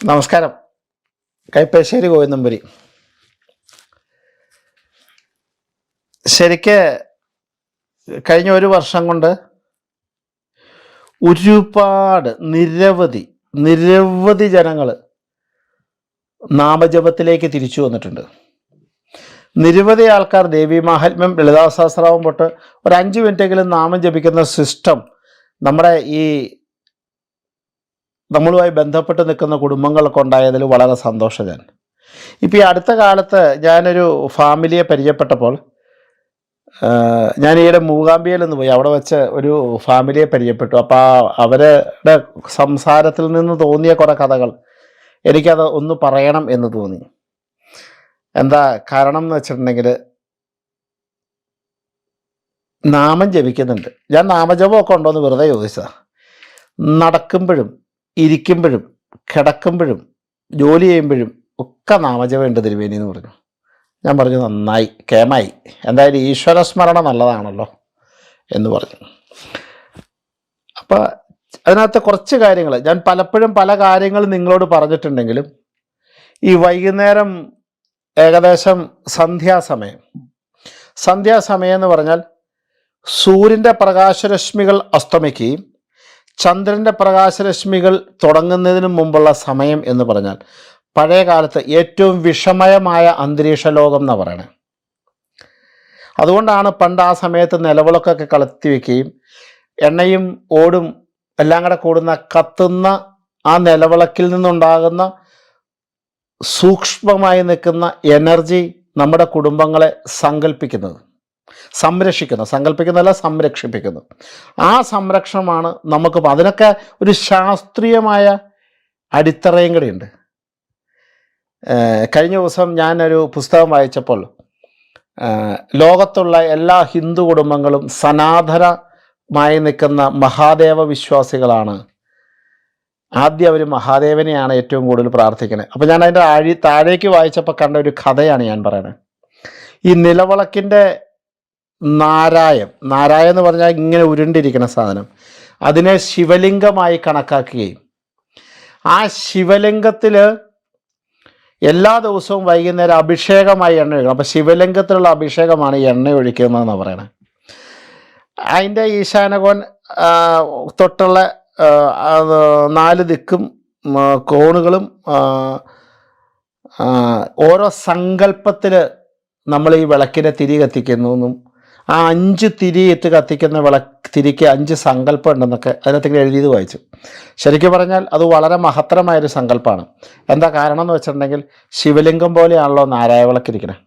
നമസ്കാരം. കൈപ്പശ്ശേരി ഗോവിന്ദമ്പുരി. ശരിക്ക് കഴിഞ്ഞ ഒരു വർഷം കൊണ്ട് ഒരുപാട് നിരവധി നിരവധി ജനങ്ങൾ നാമജപത്തിലേക്ക് തിരിച്ചു വന്നിട്ടുണ്ട്. നിരവധി ആൾക്കാർ ദേവി മാഹാത്മ്യം ലളിതാ സഹസ്രാവും പൊട്ട് ഒരു അഞ്ച് മിനിറ്റെങ്കിലും നാമം ജപിക്കുന്ന സിസ്റ്റം നമ്മുടെ ഈ നമ്മളുമായി ബന്ധപ്പെട്ട് നിൽക്കുന്ന കുടുംബങ്ങളൊക്കെ ഉണ്ടായതിൽ വളരെ സന്തോഷം ഞാൻ ഇപ്പോൾ ഈ അടുത്ത കാലത്ത് ഞാനൊരു ഫാമിലിയെ പരിചയപ്പെട്ടപ്പോൾ ഞാൻ ഈയിടെ മൂകാംബിയയിൽ നിന്ന് പോയി. അവിടെ വെച്ച് ഒരു ഫാമിലിയെ പരിചയപ്പെട്ടു. അപ്പോൾ അവരുടെ സംസാരത്തിൽ നിന്ന് തോന്നിയ കുറേ കഥകൾ എനിക്കത് ഒന്ന് പറയണം എന്ന് തോന്നി. എന്താ കാരണം എന്ന് വെച്ചിട്ടുണ്ടെങ്കിൽ നാമം ജപിക്കുന്നുണ്ട്. ഞാൻ നാമജപമൊക്കെ ഉണ്ടോയെന്ന് വെറുതെ ചോദിച്ചതാണ് നടക്കുമ്പോഴും ഇരിക്കുമ്പോഴും കിടക്കുമ്പോഴും ജോലി ചെയ്യുമ്പോഴും ഒക്കെ നാമജപമുണ്ട് തിരുവേനി എന്ന് പറഞ്ഞു. ഞാൻ പറഞ്ഞു നന്നായി കേമായി. എന്തായാലും ഈശ്വരസ്മരണ നല്ലതാണല്ലോ എന്ന് പറഞ്ഞു. അപ്പോൾ അതിനകത്ത് കുറച്ച് കാര്യങ്ങൾ. ഞാൻ പലപ്പോഴും പല കാര്യങ്ങൾ നിങ്ങളോട് പറഞ്ഞിട്ടുണ്ടെങ്കിലും ഈ വൈകുന്നേരം ഏകദേശം സന്ധ്യാസമയം. സന്ധ്യാസമയം എന്ന് പറഞ്ഞാൽ സൂര്യന്റെ പ്രകാശരശ്മികൾ അസ്തമിക്കുകയും ചന്ദ്രന്റെ പ്രകാശരശ്മികൾ തുടങ്ങുന്നതിന് മുമ്പുള്ള സമയം എന്ന് പറഞ്ഞാൽ പഴയ കാലത്ത് ഏറ്റവും വിഷമയമായ അന്തരീക്ഷ ലോകം എന്ന് പറയണത് അതുകൊണ്ടാണ് പണ്ട് ആ സമയത്ത് നിലവിളക്കൊക്കെ കളത്തി വയ്ക്കുകയും എണ്ണയും ഓടും എല്ലാം കൂടെ കൂടുന്ന കത്തുന്ന ആ നിലവിളക്കിൽ നിന്നുണ്ടാകുന്ന സൂക്ഷ്മമായി നിൽക്കുന്ന എനർജി നമ്മുടെ കുടുംബങ്ങളെ സങ്കല്പിക്കുന്നത് സംരക്ഷിക്കുന്നു സങ്കല്പിക്കുന്നതല്ല സംരക്ഷിപ്പിക്കുന്നു. ആ സംരക്ഷണമാണ് നമുക്ക് അതിനൊക്കെ ഒരു ശാസ്ത്രീയമായ അടിത്തറയും കൂടിയുണ്ട്. കഴിഞ്ഞ ദിവസം ഞാനൊരു പുസ്തകം വായിച്ചപ്പോൾ ലോകത്തുള്ള എല്ലാ ഹിന്ദു കുടുംബങ്ങളും സനാതനമായി നിൽക്കുന്ന മഹാദേവ വിശ്വാസികളാണ്. ആദ്യം അവർ മഹാദേവനെയാണ് ഏറ്റവും കൂടുതൽ പ്രാർത്ഥിക്കുന്നത്. അപ്പോൾ ഞാൻ അതിന്റെ ആഴി താഴേക്ക് വായിച്ചപ്പോൾ കണ്ട ഒരു കഥയാണ് ഞാൻ പറയുന്നത്. ഈ നിലവിളക്കിന്റെ നാരായം. നാരായം എന്ന് പറഞ്ഞാൽ ഇങ്ങനെ ഉരുണ്ടിരിക്കുന്ന സാധനം. അതിനെ ശിവലിംഗമായി കണക്കാക്കുകയും ആ ശിവലിംഗത്തിൽ എല്ലാ ദിവസവും വൈകുന്നേരം അഭിഷേകമായി എണ്ണ ഒഴിക്കണം. അപ്പം ശിവലിംഗത്തിലുള്ള അഭിഷേകമാണ് എണ്ണ ഒഴിക്കുന്നതെന്നാണ് പറയുന്നത് അതിന്റെ ഈശാനകോൻ തൊട്ടുള്ള നാല് ദിക്കും കോണുകളും ഓരോ സങ്കല്പത്തിൽ നമ്മൾ ഈ വിളക്കിനെ തിരി കത്തിക്കുന്നു എന്നും ആ അഞ്ച് തിരി ഇട്ട് കത്തിക്കുന്ന വിള തിരിക്ക് അഞ്ച് സങ്കല്പം ഉണ്ടെന്നൊക്കെ അതിനകത്ത് ഇങ്ങനെ എഴുതിയത് വായിച്ചു. ശരിക്കും പറഞ്ഞാൽ അത് വളരെ മഹത്തരമായൊരു സങ്കല്പമാണ് എന്താ കാരണം എന്ന് വെച്ചിട്ടുണ്ടെങ്കിൽ ശിവലിംഗം പോലെയാണല്ലോ നാരായ വിളക്കിരിക്കുന്നത്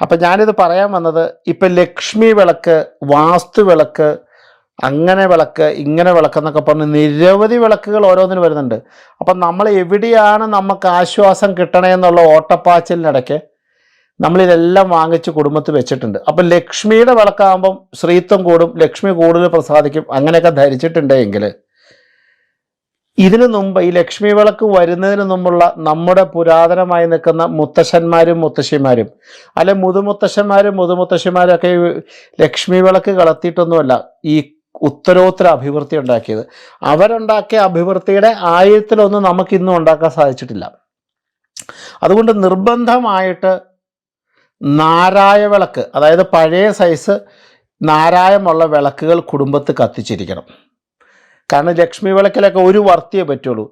അപ്പം ഞാനിത് പറയാൻ വന്നത് ഇപ്പം ലക്ഷ്മി വിളക്ക് വാസ്തു വിളക്ക് അങ്ങനെ വിളക്ക് ഇങ്ങനെ വിളക്ക് എന്നൊക്കെ പറഞ്ഞ് നിരവധി വിളക്കുകൾ ഓരോന്നിനും വരുന്നുണ്ട്. അപ്പം നമ്മൾ എവിടെയാണ് നമുക്ക് ആശ്വാസം കിട്ടണേ എന്നുള്ള ഓട്ടപ്പാച്ചിലിനിടയ്ക്ക് നമ്മളിതെല്ലാം വാങ്ങിച്ച് കുടുംബത്തിൽ വെച്ചിട്ടുണ്ട്. അപ്പം ലക്ഷ്മിയുടെ വിളക്കാകുമ്പം ശ്രീത്വം കൂടും ലക്ഷ്മി കൂടുതൽ പ്രസാദിക്കും അങ്ങനെയൊക്കെ ധരിച്ചിട്ടുണ്ടെങ്കിൽ ഇതിനു മുമ്പ് ഈ ലക്ഷ്മി വിളക്ക് വരുന്നതിന് മുമ്പുള്ള നമ്മുടെ പുരാതനമായി നിൽക്കുന്ന മുത്തശ്ശന്മാരും മുത്തശ്ശിമാരും അല്ലെ മുതുമുത്തശ്ശന്മാരും മുതുമുത്തശ്ശിമാരും ഒക്കെ ലക്ഷ്മി വിളക്ക് കളത്തിയിട്ടൊന്നുമല്ല ഈ ഉത്തരോത്തര അഭിവൃദ്ധി ഉണ്ടാക്കിയത്. അവരുണ്ടാക്കിയ അഭിവൃദ്ധിയുടെ ആയിരത്തിലൊന്നും നമുക്കിന്നും ഉണ്ടാക്കാൻ സാധിച്ചിട്ടില്ല. അതുകൊണ്ട് നിർബന്ധമായിട്ട് നാരായ വിളക്ക് അതായത് പഴയ സൈസ് നാരായമുള്ള വിളക്കുകൾ കുടുംബത്ത് കത്തിച്ചിരിക്കണം. കാരണം ലക്ഷ്മി വിളക്കിലൊക്കെ ഒരു വർത്തിയേ പറ്റുള്ളൂ.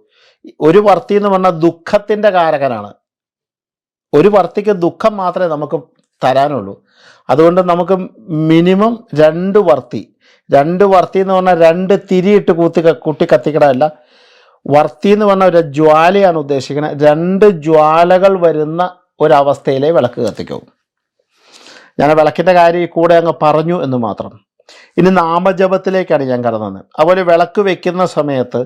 ഒരു വർത്തി എന്ന് പറഞ്ഞാൽ ദുഃഖത്തിന്റെ കാരകനാണ്. ഒരു വർത്തിക്ക് ദുഃഖം മാത്രമേ നമുക്ക് തരാനുള്ളൂ. അതുകൊണ്ട് നമുക്ക് മിനിമം രണ്ട് വർത്തി. രണ്ട് വർത്തി എന്ന് പറഞ്ഞാൽ രണ്ട് തിരിയിട്ട് കൂത്തി കൂട്ടി കത്തിക്കണമല്ല വർത്തി എന്ന് പറഞ്ഞാൽ ഒരു ജ്വാലയാണ് ഉദ്ദേശിക്കുന്നത് രണ്ട് ജ്വാലകൾ വരുന്ന ഒരവസ്ഥയിലേ വിളക്ക് കത്തിക്കൂ. ഞാൻ വിളക്കിന്റെ കാര്യം ഈ കൂടെ അങ്ങ് പറഞ്ഞു എന്ന് മാത്രം. ഇനി നാമജപത്തിലേക്കാണ് ഞാൻ കടന്നത്. അതുപോലെ വിളക്ക് വെക്കുന്ന സമയത്ത്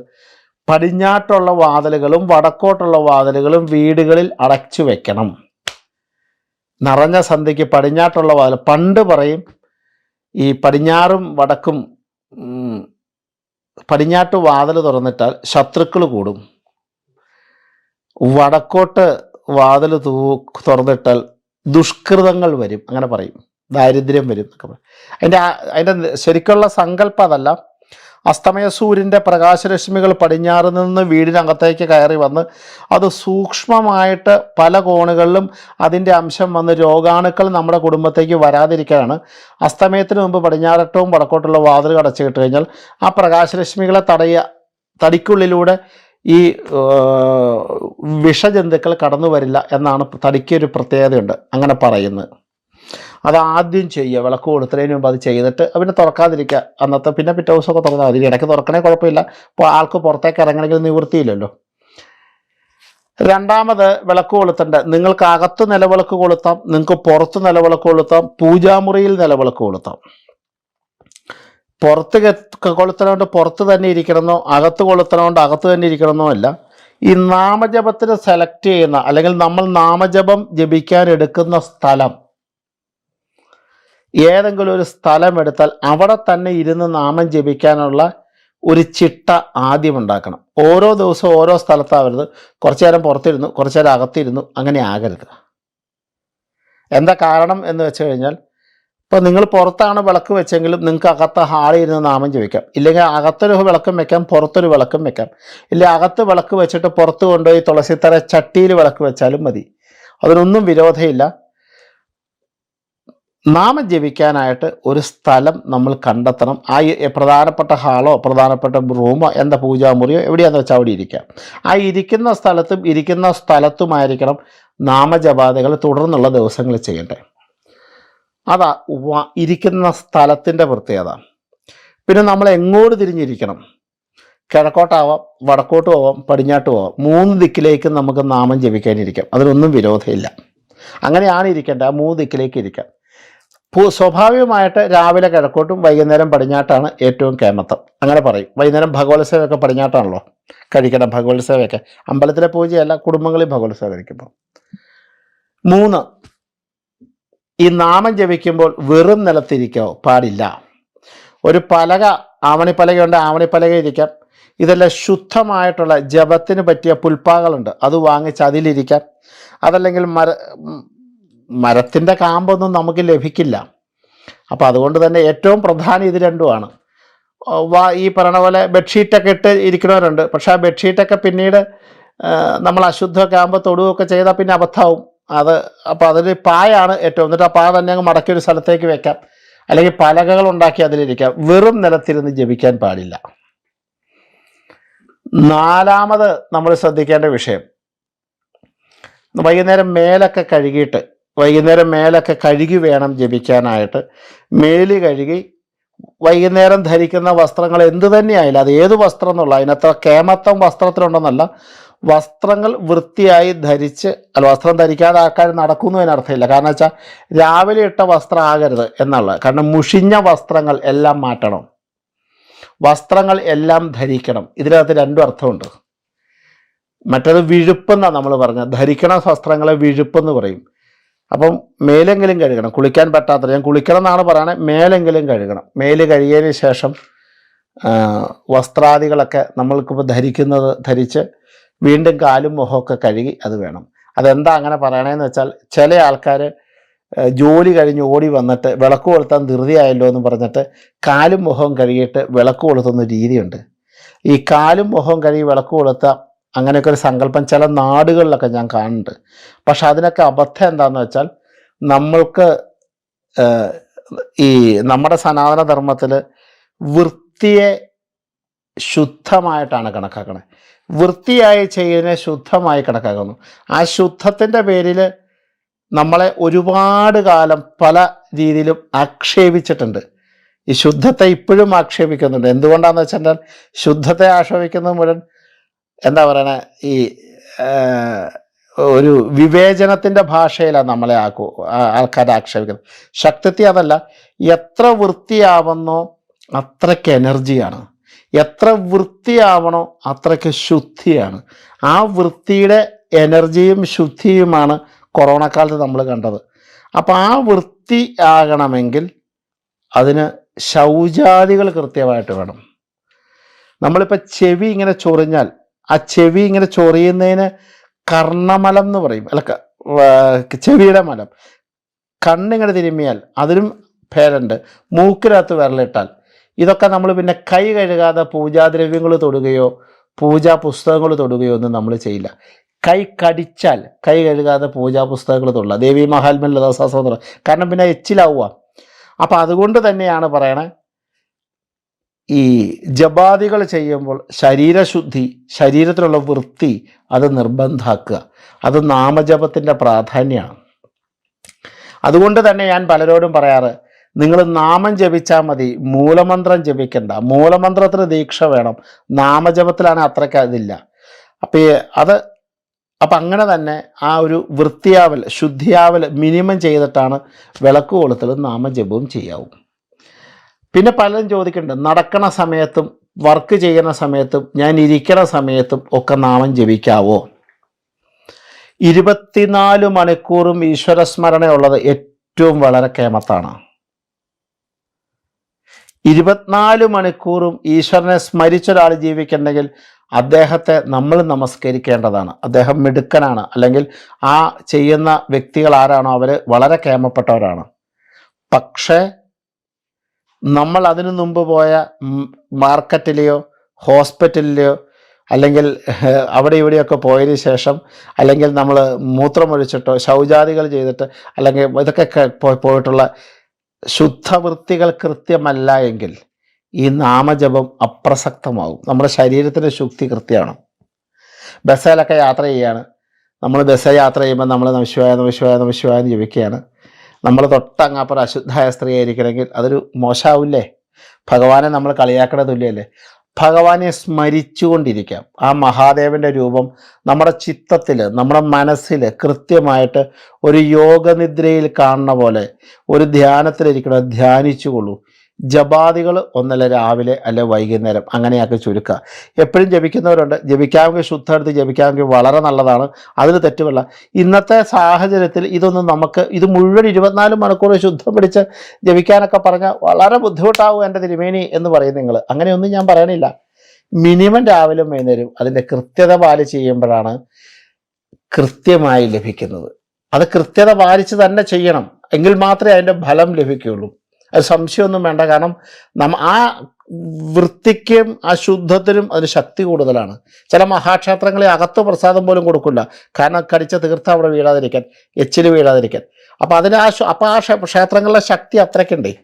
പടിഞ്ഞാട്ടുള്ള വാതിലുകളും വടക്കോട്ടുള്ള വാതിലുകളും വീടുകളിൽ അടച്ചു വെക്കണം. നിറഞ്ഞ സന്ധ്യയ്ക്ക് പടിഞ്ഞാട്ടുള്ള വാതിൽ. പണ്ട് പറയും ഈ പടിഞ്ഞാറും വടക്കും പടിഞ്ഞാട്ട് വാതിൽ തുറന്നിട്ടാൽ ശത്രുക്കൾ കൂടും. വടക്കോട്ട് വാതിൽ തൂ തുറന്നിട്ടാൽ ദുഷ്കൃതങ്ങൾ വരും അങ്ങനെ പറയും. ദാരിദ്ര്യം വരും എന്നൊക്കെ പറയും. അതിന്റെ അതിന്റെ ശരിക്കുള്ള സങ്കല്പം അതല്ല. അസ്തമയ സൂര്യന്റെ പ്രകാശരശ്മികൾ പടിഞ്ഞാറ് നിന്ന് വീടിനകത്തേക്ക് കയറി വന്ന് അത് സൂക്ഷ്മമായിട്ട് പല കോണുകളിലും അതിന്റെ അംശം വന്ന് രോഗാണുക്കൾ നമ്മുടെ കുടുംബത്തേക്ക് വരാതിരിക്കാനാണ് അസ്തമയത്തിന് മുമ്പ് പടിഞ്ഞാറട്ടവും വടക്കോട്ടുള്ള വാതിൽ അടച്ചു കഴിഞ്ഞാൽ ആ പ്രകാശരശ്മികളെ തടയ തടിക്കുള്ളിലൂടെ ഈ വിഷജന്തുക്കൾ കടന്നു വരില്ല എന്നാണ് തടിക്കൊരു പ്രത്യേകതയുണ്ട്. അങ്ങനെ പറയുന്നത് അത് ആദ്യം ചെയ്യുക വിളക്ക് കൊടുത്തതിന് മുമ്പ് അത് ചെയ്തിട്ട് പിന്നെ തുറക്കാതിരിക്കുക. അന്നത്തെ പിന്നെ പിറ്റേ ദിവസമൊക്കെ തുറന്നാൽ മതി. ഇടയ്ക്ക് തുറക്കണേ കുഴപ്പമില്ല. ഇപ്പോൾ ആൾക്ക് പുറത്തേക്ക് ഇറങ്ങണമെങ്കിൽ നിവൃത്തിയില്ലല്ലോ. രണ്ടാമത് വിളക്ക് കൊളുത്തണ്ട. നിങ്ങൾക്ക് അകത്ത് നിലവിളക്ക് കൊളുത്താം. നിങ്ങൾക്ക് പുറത്ത് നിലവിളക്ക് കൊളുത്താം. പൂജാമുറിയിൽ നിലവിളക്ക് കൊളുത്താം. പുറത്ത് കൊളുത്തണോണ്ട് പുറത്ത് തന്നെ ഇരിക്കണമെന്നോ അകത്ത് കൊളുത്തണോണ്ട് അകത്ത് തന്നെ ഇരിക്കണമെന്നോ അല്ല. ഈ നാമജപത്തിന് സെലക്ട് ചെയ്യുന്ന അല്ലെങ്കിൽ നമ്മൾ നാമജപം ജപിക്കാൻ എടുക്കുന്ന സ്ഥലം. ഏതെങ്കിലും ഒരു സ്ഥലം എടുത്താൽ അവിടെ തന്നെ ഇരുന്ന് നാമം ജപിക്കാനുള്ള ഒരു ചിട്ട ആദ്യം ഉണ്ടാക്കണം. ഓരോ ദിവസവും ഓരോ സ്ഥലത്താവരുത് കുറച്ചു നേരം പുറത്തിരുന്നു കുറച്ചു നേരം അകത്തിരുന്നു അങ്ങനെ ആകരുത്. എന്താ കാരണം എന്ന് വെച്ച് കഴിഞ്ഞാൽ ഇപ്പോൾ നിങ്ങൾ പുറത്താണ് വിളക്ക് വെച്ചെങ്കിലും നിങ്ങൾക്ക് അകത്ത് ഹാളിൽ ഇരുന്ന് നാമം ജപിക്കാം. ഇല്ലെങ്കിൽ അകത്തൊരു വിളക്കും വെക്കാം പുറത്തൊരു വിളക്കും വെക്കാം. ഇല്ല അകത്ത് വിളക്ക് വെച്ചിട്ട് പുറത്ത് കൊണ്ടുപോയി തുളസിത്തറ ചട്ടിയിൽ വിളക്ക് വെച്ചാലും മതി. അതിനൊന്നും വിരോധമില്ല. നാമം ജപിക്കാനായിട്ട് ഒരു സ്ഥലം നമ്മൾ കണ്ടെത്തണം. ആ പ്രധാനപ്പെട്ട ഹാളോ പ്രധാനപ്പെട്ട റൂമോ എന്താ പൂജാമുറിയോ എവിടെയാണെന്ന് വെച്ചാൽ അവിടെ ഇരിക്കാം. ആ ഇരിക്കുന്ന സ്ഥലത്തും ഇരിക്കുന്ന സ്ഥലത്തുമായിരിക്കണം നാമജപാതകൾ തുടർന്നുള്ള ദിവസങ്ങൾ ചെയ്യണ്ടേ അതാ ഇരിക്കുന്ന സ്ഥലത്തിന്റെ പ്രത്യേകത. പിന്നെ നമ്മൾ എങ്ങോട്ട് തിരിഞ്ഞിരിക്കണം? കിഴക്കോട്ടാവാം വടക്കോട്ട് പോവാം പടിഞ്ഞാട്ട് പോവാം. മൂന്ന് ദിക്കിലേക്കും നമുക്ക് നാമം ജപിക്കാനിരിക്കാം. അതിനൊന്നും വിരോധമില്ല. അങ്ങനെയാണ് ഇരിക്കേണ്ടത്. ആ മൂന്ന് ദിക്കിലേക്ക് ഇരിക്കാം. സ്വാഭാവികമായിട്ട് രാവിലെ കിഴക്കോട്ടും വൈകുന്നേരം പടിഞ്ഞാട്ടാണ് ഏറ്റവും കേമത്തം. അങ്ങനെ പറയും. വൈകുന്നേരം ഭഗവത് സേവയൊക്കെ പടിഞ്ഞാട്ടാണല്ലോ? കഴിക്കണം ഭഗവത് സേവയൊക്കെ. അമ്പലത്തിലെ പൂജയല്ല കുടുംബങ്ങളിൽ ഭഗവത് സേവ കഴിക്കുമ്പോൾ മൂന്ന് ഈ നാമം ജപിക്കുമ്പോൾ വെറും നിലത്തിരിക്കോ? പാടില്ല. ഒരു പലക ആവണിപ്പലകയുണ്ട് ആവണിപ്പലക ഇരിക്കാം ഇതെല്ലാം ശുദ്ധമായിട്ടുള്ള ജപത്തിന് പറ്റിയ പുൽപ്പാകളുണ്ട്. അത് വാങ്ങിച്ച് അതിലിരിക്കാം. അതല്ലെങ്കിൽ മര മരത്തിന്റെ കാമ്പൊന്നും നമുക്ക് ലഭിക്കില്ല. അപ്പോൾ അതുകൊണ്ട് തന്നെ ഏറ്റവും പ്രധാനം ഇത് രണ്ടുമാണ്. വാ ഈ പറയണ പോലെ ബെഡ്ഷീറ്റൊക്കെ ഇട്ട് ഇരിക്കുന്നവരുണ്ട്. പക്ഷേ ആ ബെഡ്ഷീറ്റൊക്കെ പിന്നീട് നമ്മൾ അശുദ്ധമൊക്കെ ആകുമ്പോൾ തൊടുകയൊക്കെ ചെയ്താൽ പിന്നെ അബദ്ധമാവും. അത് അപ്പോൾ അതിൽ പായാണ് ഏറ്റവും എന്നിട്ട് ആ പായ തന്നെ അങ്ങ് മടക്കി ഒരു സ്ഥലത്തേക്ക് വെക്കാം. അല്ലെങ്കിൽ പലകകൾ ഉണ്ടാക്കി അതിലിരിക്കാം. വെറും നിലത്തിരുന്ന് ജപിക്കാൻ പാടില്ല. നാലാമത് നമ്മൾ ശ്രദ്ധിക്കേണ്ട വിഷയം. വൈകുന്നേരം മേലൊക്കെ കഴുകിയിട്ട് വൈകുന്നേരം മേലൊക്കെ കഴുകി വേണം ജപിക്കാനായിട്ട്. മേൽ കഴുകി വൈകുന്നേരം ധരിക്കുന്ന വസ്ത്രങ്ങൾ എന്ത് തന്നെയായാലും അത് ഏത് വസ്ത്രം എന്നുള്ള അതിനത്ര കേമത്വം വസ്ത്രത്തിലുണ്ടെന്നല്ല വസ്ത്രങ്ങൾ വൃത്തിയായി ധരിച്ച് അല്ല വസ്ത്രം ധരിക്കാതെ ആൾക്കാർ നടക്കുന്നു എന്നർത്ഥമില്ല. കാരണം വെച്ചാൽ രാവിലെ ഇട്ട വസ്ത്രം ആകരുത് എന്നുള്ളത്. കാരണം മുഷിഞ്ഞ വസ്ത്രങ്ങൾ എല്ലാം മാറ്റണം. വസ്ത്രങ്ങൾ എല്ലാം ധരിക്കണം. ഇതിനകത്ത് രണ്ടും അർത്ഥമുണ്ട്. മറ്റത് വിഴുപ്പെന്നാണ് നമ്മൾ പറഞ്ഞത്. ധരിക്കണ വസ്ത്രങ്ങളെ വിഴുപ്പെന്ന് പറയും. അപ്പം മേലെങ്കിലും കഴുകണം. കുളിക്കാൻ പറ്റാത്ത ഞാൻ കുളിക്കണം എന്നാണ് പറയുന്നത് മേലെങ്കിലും കഴുകണം. മേൽ കഴുകിയതിന് ശേഷം വസ്ത്രാദികളൊക്കെ നമ്മൾക്കിപ്പോൾ ധരിക്കുന്നത് ധരിച്ച് വീണ്ടും കാലും മുഖമൊക്കെ കഴുകി അത് വേണം. അതെന്താ അങ്ങനെ പറയണേന്ന് വെച്ചാൽ ചില ആൾക്കാർ ജോലി കഴിഞ്ഞ് ഓടി വന്നിട്ട് വിളക്ക് കൊളുത്താൻ ധൃതിയായല്ലോ എന്ന് പറഞ്ഞിട്ട് കാലും മുഖവും കഴുകിയിട്ട് വിളക്ക് കൊളുത്തുന്ന രീതിയുണ്ട്. ഈ കാലും മുഖവും കഴുകി വിളക്ക് കൊളുത്താം അങ്ങനെയൊക്കെ ഒരു സങ്കല്പം ചില നാടുകളിലൊക്കെ ഞാൻ കാണുന്നുണ്ട്. പക്ഷെ അതിനൊക്കെ അബദ്ധം എന്താണെന്ന് വെച്ചാൽ നമ്മൾക്ക് ഈ നമ്മുടെ സനാതന ധർമ്മത്തിൽ വൃത്തിയെ ശുദ്ധമായിട്ടാണ് കണക്കാക്കണേ. വൃത്തിയായി ചെയ്യുന്നതിനെ ശുദ്ധമായി കണക്കാക്കുന്നു. ആ ശുദ്ധത്തിന്റെ പേരിൽ നമ്മളെ ഒരുപാട് കാലം പല രീതിയിലും ആക്ഷേപിച്ചിട്ടുണ്ട്. ഈ ശുദ്ധത്തെ ഇപ്പോഴും ആക്ഷേപിക്കുന്നുണ്ട്. എന്തുകൊണ്ടാണെന്ന് വെച്ചാൽ ശുദ്ധത്തെ ആക്ഷേപിക്കുന്നത് മുഴുവൻ എന്താ പറയണേ? ഈ ഒരു വിവേചനത്തിന്റെ ഭാഷയിലാണ് നമ്മളെ ആക്കൂ ആൾക്കാരെ ആക്ഷേപിക്കുന്നത്. ശക്തി അതല്ല എത്ര വൃത്തിയാവുന്നോ അത്രയ്ക്ക് എനർജിയാണ് എത്ര വൃത്തിയാവണോ അത്രയ്ക്ക് ശുദ്ധിയാണ്. ആ വൃത്തിയുടെ എനർജിയും ശുദ്ധിയുമാണ് കൊറോണ കാലത്ത് നമ്മൾ കണ്ടത്. അപ്പോൾ ആ വൃത്തി ആകണമെങ്കിൽ അതിന് ശൗചാദികൾ കൃത്യമായിട്ട് വേണം. നമ്മളിപ്പോൾ ചെവി ഇങ്ങനെ ചൊറിഞ്ഞാൽ ആ ചെവി ഇങ്ങനെ ചൊറിയുന്നതിന് കർണമലം എന്ന് പറയും. അല്ല ചെവിയുടെ മലം. കണ്ണിങ്ങനെ തിരുമ്മിയാൽ അതിനും ഭേദമുണ്ട് മൂക്കിനകത്ത് വിരലിട്ടാൽ. ഇതൊക്കെ നമ്മൾ പിന്നെ കൈ കഴുകാതെ പൂജാദ്രവ്യങ്ങൾ തൊടുകയോ പൂജാ പുസ്തകങ്ങൾ തൊടുകയോ ഒന്നും നമ്മൾ ചെയ്യില്ല. കൈ കടിച്ചാൽ കൈ കഴുകാതെ പൂജാ പുസ്തകങ്ങൾ തൊടില്ല ദേവി മഹാത്മ്യം ലതാസാസ്ത്രം കാരണം പിന്നെ എച്ചിലാവുക. അപ്പം അതുകൊണ്ട് തന്നെയാണ് പറയണേ ഈ ജപാദികൾ ചെയ്യുമ്പോൾ ശരീരശുദ്ധി ശരീരത്തിലുള്ള വൃത്തി അത് നിർബന്ധാക്കുക. അത് നാമജപത്തിന്റെ പ്രാധാന്യമാണ്. അതുകൊണ്ട് തന്നെ ഞാൻ പലരോടും പറയാറ് നിങ്ങൾ നാമം ജപിച്ചാൽ മതി. മൂലമന്ത്രം ജപിക്കണ്ട. മൂലമന്ത്രത്തിന് ദീക്ഷ വേണം. നാമജപത്തിലാണ് അത്രയ്ക്ക് അതില്ല. അപ്പം ഈ അത് അപ്പം അങ്ങനെ തന്നെ ആ ഒരു വൃത്തിയാവൽ ശുദ്ധിയാവൽ മിനിമം ചെയ്തിട്ടാണ് വിളക്ക് കൊളുത്തലും നാമജപവും ചെയ്യാവും. പിന്നെ പലരും ചോദിക്കുന്നുണ്ട് നടക്കണ സമയത്തും വർക്ക് ചെയ്യുന്ന സമയത്തും ഞാൻ ഇരിക്കണ സമയത്തും ഒക്കെ നാമം ജപിക്കാവോ? ഇരുപത്തിനാല് മണിക്കൂറും ഈശ്വരസ്മരണയുള്ളത് ഏറ്റവും വളരെ കേമത്താണ്. ഇരുപത്തിനാല് മണിക്കൂറും ഈശ്വരനെ സ്മരിച്ചൊരാൾ ജീവിക്കണമെങ്കിൽ അദ്ദേഹത്തെ നമ്മൾ നമസ്കരിക്കേണ്ടതാണ്. അദ്ദേഹം മിടുക്കനാണ്. അല്ലെങ്കിൽ ആ ചെയ്യുന്ന വ്യക്തികൾ ആരാണോ അവർ വളരെ കേമപ്പെട്ടവരാണ് പക്ഷേ നമ്മൾ അതിനു മുമ്പ് പോയ മാർക്കറ്റിലെയോ ഹോസ്പിറ്റലിലെയോ അല്ലെങ്കിൽ അവിടെ ഇവിടെയൊക്കെ പോയതിന് ശേഷം അല്ലെങ്കിൽ നമ്മൾ മൂത്രമൊഴിച്ചിട്ടോ ശൗചാദികൾ ചെയ്തിട്ട് അല്ലെങ്കിൽ ഇതൊക്കെ പോയിട്ടുള്ള ശുദ്ധവൃത്തികൾ കൃത്യമല്ല എങ്കിൽ ഈ നാമജപം അപ്രസക്തമാകും. നമ്മുടെ ശരീരത്തിന്റെ ശുദ്ധി കൃത്യമാണ്. ബസ്സിലൊക്കെ യാത്ര ചെയ്യുകയാണ് നമ്മൾ ബസ് യാത്ര ചെയ്യുമ്പോൾ നമ്മൾ നമശിവായ നമശിവായ നമശിവായ എന്ന് ജപിക്കുകയാണ്. നമ്മൾ തൊട്ടങ്ങാപ്പുറം അശുദ്ധായ സ്ത്രീ ആയിരിക്കണമെങ്കിൽ അതൊരു മോശമാവില്ലേ? ഭഗവാനെ നമ്മൾ കളിയാക്കണ തുല്യല്ലേ ഭഗവാനെ സ്മരിച്ചുകൊണ്ടിരിക്കാം. ആ മഹാദേവന്റെ രൂപം നമ്മുടെ ചിത്തത്തിൽ നമ്മുടെ മനസ്സിൽ കൃത്യമായിട്ട് ഒരു യോഗനിദ്രയിൽ കാണുന്ന പോലെ ഒരു ധ്യാനത്തിലിരിക്കണം ധ്യാനിച്ചുകൊള്ളൂ. ജപാദികൾ ഒന്നല്ല രാവിലെ അല്ല വൈകുന്നേരം അങ്ങനെയൊക്കെ ചുരുക്കുക എപ്പോഴും ജപിക്കുന്നവരുണ്ട്. ജപിക്കാമെങ്കിൽ ശുദ്ധമെടുത്ത് ജപിക്കാമെങ്കിൽ വളരെ നല്ലതാണ്. അതിന് തെറ്റുമില്ല ഇന്നത്തെ സാഹചര്യത്തിൽ ഇതൊന്നും നമുക്ക് ഇത് മുഴുവൻ ഇരുപത്തിനാല് മണിക്കൂർ ശുദ്ധം പിടിച്ച് ജപിക്കാനൊക്കെ പറഞ്ഞാൽ വളരെ ബുദ്ധിമുട്ടാവും എന്റെ തിരുമേനി എന്ന് പറയും നിങ്ങൾ അങ്ങനെയൊന്നും ഞാൻ പറയണില്ല. മിനിമം രാവിലെ വൈകുന്നേരം അതിന്റെ കൃത്യത പാലിച്ച് ചെയ്യുമ്പോഴാണ് കൃത്യമായി ലഭിക്കുന്നത്. അത് കൃത്യത പാലിച്ച് തന്നെ ചെയ്യണം. എങ്കിൽ മാത്രമേ അതിന്റെ ഫലം ലഭിക്കുകയുള്ളൂ. അത് സംശയമൊന്നും വേണ്ട. കാരണം നമ്മ ആ വൃത്തിക്കും ആ ശുദ്ധത്തിനും അതിന് ശക്തി കൂടുതലാണ്. ചില മഹാക്ഷേത്രങ്ങളിൽ അകത്ത് പ്രസാദം പോലും കൊടുക്കില്ല. കാരണം കടിച്ച തീർത്ഥ അവിടെ വീഴാതിരിക്കാൻ എച്ചിൽ വീഴാതിരിക്കാൻ. അപ്പോൾ അതിന് ആ അപ്പോൾ അപ്പം ആ ക്ഷേത്രങ്ങളിലെ ശക്തി അത്രയ്ക്കുണ്ടേ.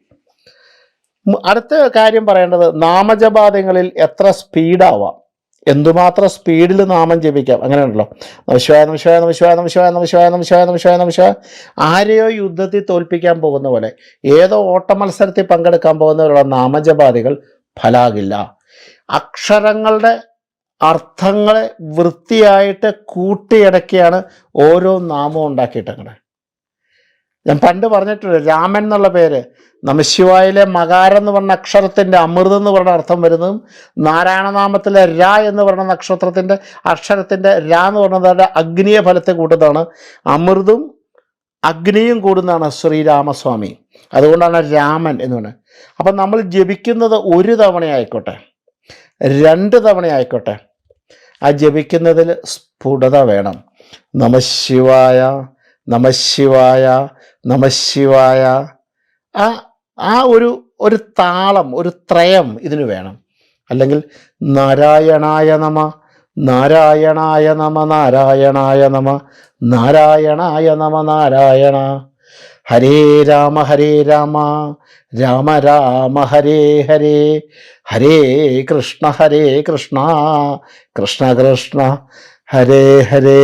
അടുത്ത കാര്യം പറയേണ്ടത് നാമജപാദങ്ങളിൽ എത്ര സ്പീഡാവാം. എന്തുമാത്രം സ്പീഡിൽ നാമം ജപിക്കാം? അങ്ങനെയുണ്ടല്ലോ നമശിവായ നമശിവായ നമശിവായ നമശിവായ നമശിവായ നമശിവായ നമശിവായ നമശിവായ. ആരെയോ യുദ്ധത്തിൽ തോൽപ്പിക്കാൻ പോകുന്ന പോലെ ഏതോ ഓട്ട മത്സരത്തിൽ പങ്കെടുക്കാൻ പോകുന്നവരുള്ള നാമജപാദികൾ ഫലാകില്ല. അക്ഷരങ്ങളുടെ അർത്ഥങ്ങളെ വൃത്തിയായിട്ട് കൂട്ടിയിടക്കിയാണ് ഓരോ നാമവും ഉണ്ടാക്കിയിട്ടങ്ങനെ ഞാൻ പണ്ട് പറഞ്ഞിട്ടുണ്ട് രാമൻ എന്നുള്ള പേര്. നമശിവായിലെ മകാരം എന്ന് പറഞ്ഞ അക്ഷരത്തിന്റെ അമൃത് എന്ന് പറഞ്ഞ അർത്ഥം വരുന്നതും നാരായണനാമത്തിലെ രാ എന്ന് പറഞ്ഞ നക്ഷത്രത്തിന്റെ അക്ഷരത്തിന്റെ രാ എന്ന് പറഞ്ഞത് അഗ്നിയെ ഫലത്തെ കൂട്ടുന്നതാണ്. അമൃതും അഗ്നിയും കൂടുന്നതാണ് ശ്രീരാമസ്വാമി. അതുകൊണ്ടാണ് രാമൻ എന്ന് പറയുന്നത്. അപ്പം നമ്മൾ ജപിക്കുന്നത് ഒരു തവണയായിക്കോട്ടെ രണ്ട് തവണയായിക്കോട്ടെ. ആ ജപിക്കുന്നതിൽ സ്ഫുടത വേണം. നമശിവായ നമശിവായ നമശിവായ ആ ആ ഒരു ഒരു താളം ഒരു ത്രയം ഇതിന് വേണം. അല്ലെങ്കിൽ നാരായണായ നമ നാരായണായ നമ നാരായണായ നമ നാരായണായ നമ നാരായണ. ഹരേ രാമ ഹരേ രാമ രാമ രാമ ഹരേ ഹരേ ഹരേ കൃഷ്ണ ഹരേ കൃഷ്ണ കൃഷ്ണ കൃഷ്ണ ഹരേ ഹരേ.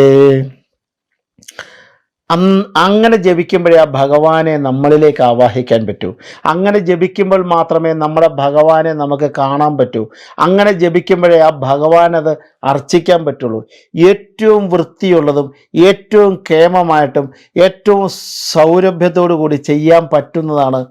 അങ്ങനെ ജപിക്കുമ്പോഴേ ആ ഭഗവാനെ നമ്മളിലേക്ക് ആവാഹിക്കാൻ പറ്റൂ. അങ്ങനെ ജപിക്കുമ്പോൾ മാത്രമേ നമ്മുടെ ഭഗവാനെ നമുക്ക് കാണാൻ പറ്റൂ. അങ്ങനെ ജപിക്കുമ്പോഴേ ആ ഭഗവാൻ അത് അർച്ചിക്കാൻ പറ്റുള്ളൂ. ഏറ്റവും വൃത്തിയുള്ളതും ഏറ്റവും കേമമായിട്ടും ഏറ്റവും സൗരഭ്യത്തോടു കൂടി ചെയ്യാൻ പറ്റുന്നതാണ്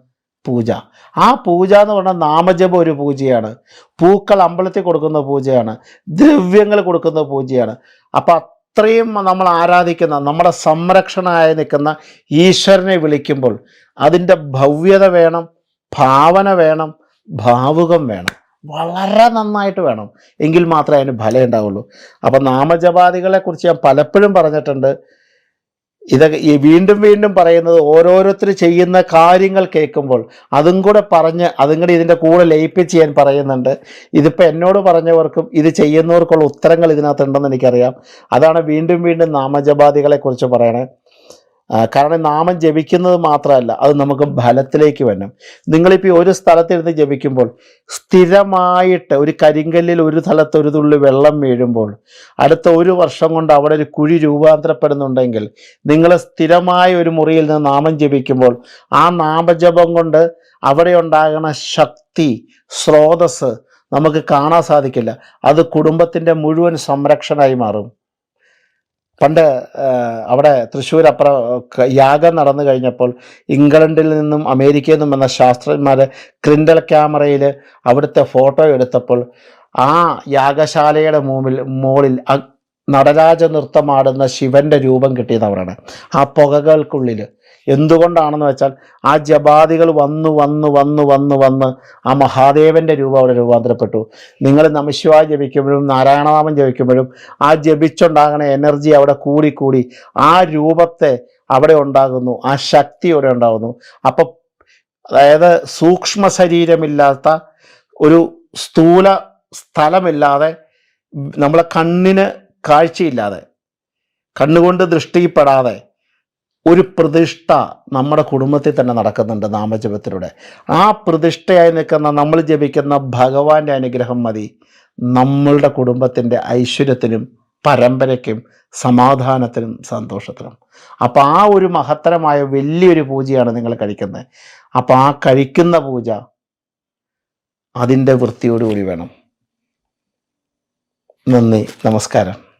പൂജ. ആ പൂജ എന്ന് പറഞ്ഞാൽ നാമജപം ഒരു പൂജയാണ്. പൂക്കൾ അമ്പലത്തിൽ കൊടുക്കുന്ന പൂജയാണ്. ദ്രവ്യങ്ങൾ കൊടുക്കുന്ന പൂജയാണ്. അപ്പം അത്രയും നമ്മൾ ആരാധിക്കുന്ന നമ്മുടെ സംരക്ഷണമായി നിൽക്കുന്ന ഈശ്വരനെ വിളിക്കുമ്പോൾ അതിന്റെ ഭവ്യത വേണം ഭാവന വേണം ഭാവുകം വേണം. വളരെ നന്നായിട്ട് വേണം. എങ്കിൽ മാത്രമേ അതിന് ഫലം ഉണ്ടാവുള്ളൂ. അപ്പം നാമജപാദികളെക്കുറിച്ച് ഞാൻ പലപ്പോഴും പറഞ്ഞിട്ടുണ്ട്. ഇതൊക്കെ ഈ വീണ്ടും വീണ്ടും പറയുന്നത് ഓരോരുത്തർ ചെയ്യുന്ന കാര്യങ്ങൾ കേൾക്കുമ്പോൾ അതും കൂടെ പറഞ്ഞ് അതും കൂടി ഇതിന്റെ കൂടെ ലയിപ്പിച്ച് ഞാൻ പറയുന്നുണ്ട്. ഇതിപ്പോൾ എന്നോട് പറഞ്ഞവർക്കും ഇത് ചെയ്യുന്നവർക്കുള്ള ഉത്തരങ്ങൾ ഇതിനകത്തുണ്ടെന്ന് എനിക്കറിയാം. അതാണ് വീണ്ടും വീണ്ടും നാമജപാദികളെക്കുറിച്ച് പറയണേ. കാരണം നാമം ജപിക്കുന്നത് മാത്രമല്ല അത് നമുക്ക് ഫലത്തിലേക്ക് വരണം. നിങ്ങളിപ്പോൾ ഒരു സ്ഥലത്തിരുന്ന് ജപിക്കുമ്പോൾ സ്ഥിരമായിട്ട് ഒരു കരിങ്കല്ലിൽ ഒരു സ്ഥലത്ത് ഒരു തുള്ളി വെള്ളം വീഴുമ്പോൾ അടുത്ത ഒരു വർഷം കൊണ്ട് അവിടെ ഒരു കുഴി രൂപാന്തരപ്പെടുന്നുണ്ടെങ്കിൽ നിങ്ങൾ സ്ഥിരമായ ഒരു മുറിയിൽ നിന്ന് നാമം ജപിക്കുമ്പോൾ ആ നാമജപം കൊണ്ട് അവിടെ ഉണ്ടാകുന്ന ശക്തി സ്രോതസ് നമുക്ക് കാണാൻ സാധിക്കില്ല. അത് കുടുംബത്തിന്റെ മുഴുവൻ സംരക്ഷണമായി മാറും. പണ്ട് അവിടെ തൃശ്ശൂർ അപ്പുറം യാഗം നടന്നു കഴിഞ്ഞപ്പോൾ ഇംഗ്ലണ്ടിൽ നിന്നും അമേരിക്കയിൽ നിന്നും വന്ന ശാസ്ത്രജ്ഞന്മാർ ക്രിൻഡൽ ക്യാമറയിൽ അവിടുത്തെ ഫോട്ടോ എടുത്തപ്പോൾ ആ യാഗശാലയുടെ മുമ്പിൽ മുകളിൽ അ- നടരാജ നൃത്തമാടുന്ന ശിവന്റെ രൂപം കിട്ടിയതവരാണ് ആ പുകകൾക്കുള്ളിൽ എന്തുകൊണ്ടാണെന്ന് വെച്ചാൽ ആ ജപാദികൾ വന്നു വന്നു വന്നു വന്നു വന്ന് ആ മഹാദേവന്റെ രൂപം അവിടെ രൂപാന്തരപ്പെട്ടു. നിങ്ങൾ നമശിവ ജപിക്കുമ്പോഴും നാരായണനാമം ജപിക്കുമ്പോഴും ആ ജപിച്ചുണ്ടാകുന്ന എനർജി അവിടെ കൂടിക്കൂടി ആ രൂപത്തെ അവിടെ ഉണ്ടാകുന്നു ആ ശക്തി അവിടെ ഉണ്ടാകുന്നു. അപ്പം അതായത് സൂക്ഷ്മ ശരീരമില്ലാത്ത ഒരു സ്ഥൂല സ്ഥലമില്ലാതെ നമ്മളെ കണ്ണിന് കാഴ്ചയില്ലാതെ കണ്ണുകൊണ്ട് ദൃഷ്ടിപ്പെടാതെ ഒരു പ്രതിഷ്ഠ നമ്മുടെ കുടുംബത്തിൽ തന്നെ നടക്കുന്നുണ്ട് നാമജപത്തിലൂടെ. ആ പ്രതിഷ്ഠയായി നിൽക്കുന്ന നമ്മൾ ജപിക്കുന്ന ഭഗവാന്റെ അനുഗ്രഹം മതി. നമ്മളുടെ കുടുംബത്തിന്റെ ഐശ്വര്യത്തിനും പരമ്പരയ്ക്കും സമാധാനത്തിനും സന്തോഷത്തിനും. അപ്പോൾ ആ ഒരു മഹത്തരമായ വലിയൊരു പൂജയാണ് നിങ്ങൾ കഴിക്കുന്നത്. അപ്പോൾ ആ കഴിക്കുന്ന പൂജ അതിന്റെ വൃത്തിയോടുകൂടി വേണം. നന്ദി നമസ്കാരം.